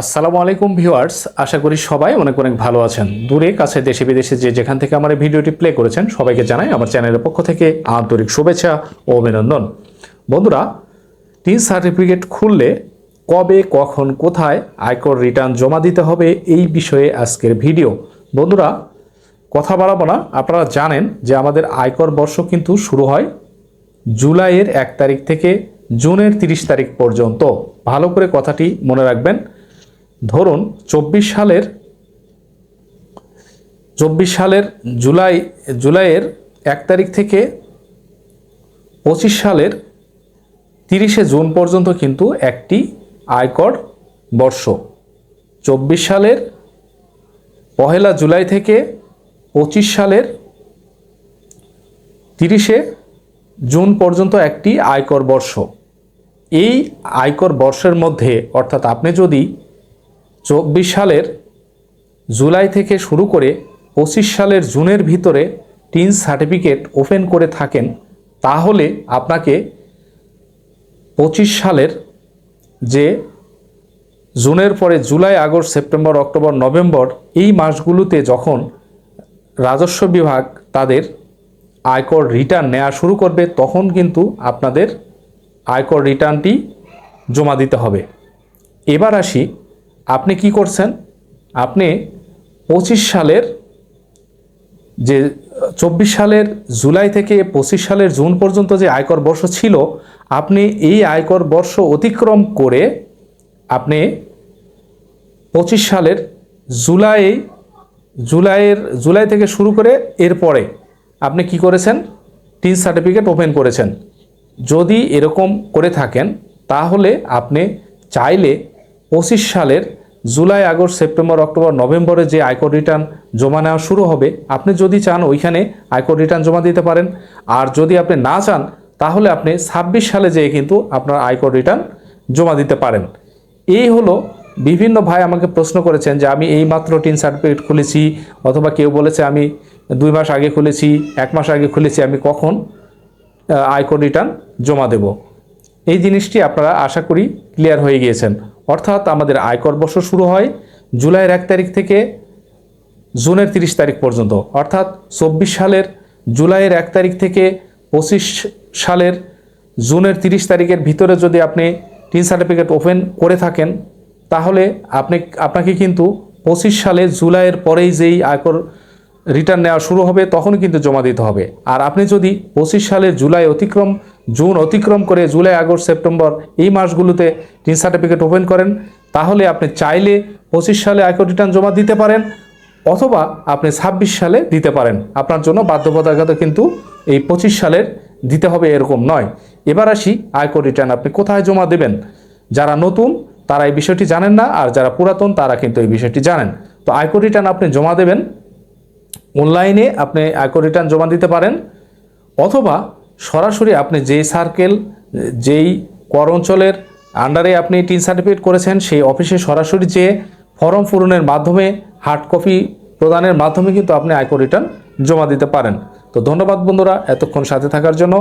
আসসালামু আলাইকুম ভিউয়ার্স, আশা করি সবাই অনেক অনেক ভালো আছেন। দূরে, কাছে, দেশে, বিদেশে যে যেখান থেকে আমার এই ভিডিওটি প্লে করেছেন, সবাইকে জানাই আমার চ্যানেলের পক্ষ থেকে আন্তরিক শুভেচ্ছা ও অভিনন্দন। বন্ধুরা টিন সার্টিফিকেট খুললে কবে, কখন, কোথায় আয়কর রিটার্ন জমা দিতে হবে এই বিষয়ে আজকের ভিডিও। বন্ধুরা, কথা বাড়াবো না, আপনারা জানেন যে আমাদের আয়কর বর্ষ কিন্তু শুরু হয় জুলাইয়ের এক তারিখ থেকে জুনের তিরিশ তারিখ পর্যন্ত। ভালো করে কথাটি মনে রাখবেন ধরুন চব্বিশ সালের চব্বিশ সালের জুলাই, জুলাইয়ের এক তারিখ থেকে পঁচিশ সালের তিরিশে জুন পর্যন্ত কিন্তু একটি আয়কর বর্ষ। চব্বিশ সালের পহেলা জুলাই থেকে পঁচিশ সালের তিরিশে জুন পর্যন্ত একটি আয়কর বর্ষ। এই আয়কর বর্ষের মধ্যে, অর্থাৎ আপনি যদি চব্বিশ সালের জুলাই থেকে শুরু করে পঁচিশ সালের জুনের ভিতরে টিন সার্টিফিকেট ওপেন করে থাকেন, তাহলে আপনাকে পঁচিশ সালের যে জুনের পরে July, August, September, October, November এই মাসগুলোতে যখন রাজস্ব বিভাগ তাদের আয়কর রিটার্ন নেওয়া শুরু করবে, তখন কিন্তু আপনাদের আয়কর রিটার্নটি জমা দিতে হবে। এবার আসি আপনি কি করছেন? আপনি পঁচিশ সালের যে, চব্বিশ সালের জুলাই থেকে পঁচিশ সালের জুন পর্যন্ত যে আয়কর বর্ষ ছিল, আপনি এই আয়কর বর্ষ অতিক্রম করে আপনি পঁচিশ সালের জুলাই, জুলাইয়ের, জুলাই থেকে শুরু করে এরপরে আপনি কি করেছেন? টিন সার্টিফিকেট ওপেন করেছেন। যদি এরকম করে থাকেন, তাহলে আপনি চাইলে পঁচিশ সালের জুলাই, আগস্ট, সেপ্টেম্বর, অক্টোবর, নভেম্বরে যে আয়কর রিটার্ন জমা নেওয়া শুরু হবে, আপনি যদি চান ওইখানে আয়কর রিটার্ন জমা দিতে পারেন। আর যদি আপনি না চান, তাহলে আপনি ছাব্বিশ সালে যেয়ে কিন্তু আপনার আয়কর রিটার্ন জমা দিতে পারেন। এই হলো বিভিন্ন ভাই আমাকে প্রশ্ন করেছেন যে আমি এই মাত্র টিন সার্টিফিকেট খুলেছি, অথবা কেউ বলেছে আমি দুই মাস আগে খুলেছি, এক মাস আগে খুলেছি, আমি কখন আয়কর রিটার্ন জমা দেব। এই জিনিসটি আপনারা আশা করি ক্লিয়ার হয়ে গিয়েছেন। অর্থাৎ আমাদের আয়কর বর্ষ শুরু হয় জুলাইয়ের এক তারিখ থেকে জুনের তিরিশ তারিখ পর্যন্ত। অর্থাৎ চব্বিশ সালের জুলাইয়ের এক তারিখ থেকে পঁচিশ সালের জুনের তিরিশ তারিখের ভিতরে যদি আপনি টিন সার্টিফিকেট ওপেন করে থাকেন, তাহলে আপনি, আপনাকে কিন্তু পঁচিশ সালে জুলাইয়ের পরেই যেই আয়কর রিটার্ন নেওয়া শুরু হবে তখন কিন্তু জমা দিতে হবে। আর আপনি যদি পঁচিশ সালের জুলাই অতিক্রম, জুন অতিক্রম করে জুলাই, আগস্ট, সেপ্টেম্বর এই মাসগুলোতে টিন সার্টিফিকেট ওপেন করেন, তাহলে আপনি চাইলে পঁচিশ সালে আয়কর রিটার্ন জমা দিতে পারেন, অথবা আপনি ছাব্বিশ সালে দিতে পারেন। আপনার জন্য বাধ্যবাধকতা কিন্তু এই পঁচিশ সালের দিতে হবে এরকম নয়। এবার আসি আয়কর রিটার্ন আপনি কোথায় জমা দেবেন? যারা নতুন, তারা এই বিষয়টি জানেন না, আর যারা পুরাতন, তারা কিন্তু এই বিষয়টি জানেন। তো আয়কর রিটার্ন আপনি জমা দেবেন অনলাইনে আপনি আয়কর রিটার্ন জমা দিতে পারেন, অথবা সরাসরি আপনি যেই সার্কেল যেই কর অঞ্চলের আন্ডারে আপনি টিন সার্টিফিকেট করেছেন, সেই অফিসে সরাসরি যে ফর্ম পূরণের মাধ্যমে হার্ড কপি প্রদানের মাধ্যমে কিন্তু আপনি আয়কর রিটার্ন জমা দিতে পারেন। তো ধন্যবাদ বন্ধুরা, এতক্ষণ সাথে থাকার জন্য।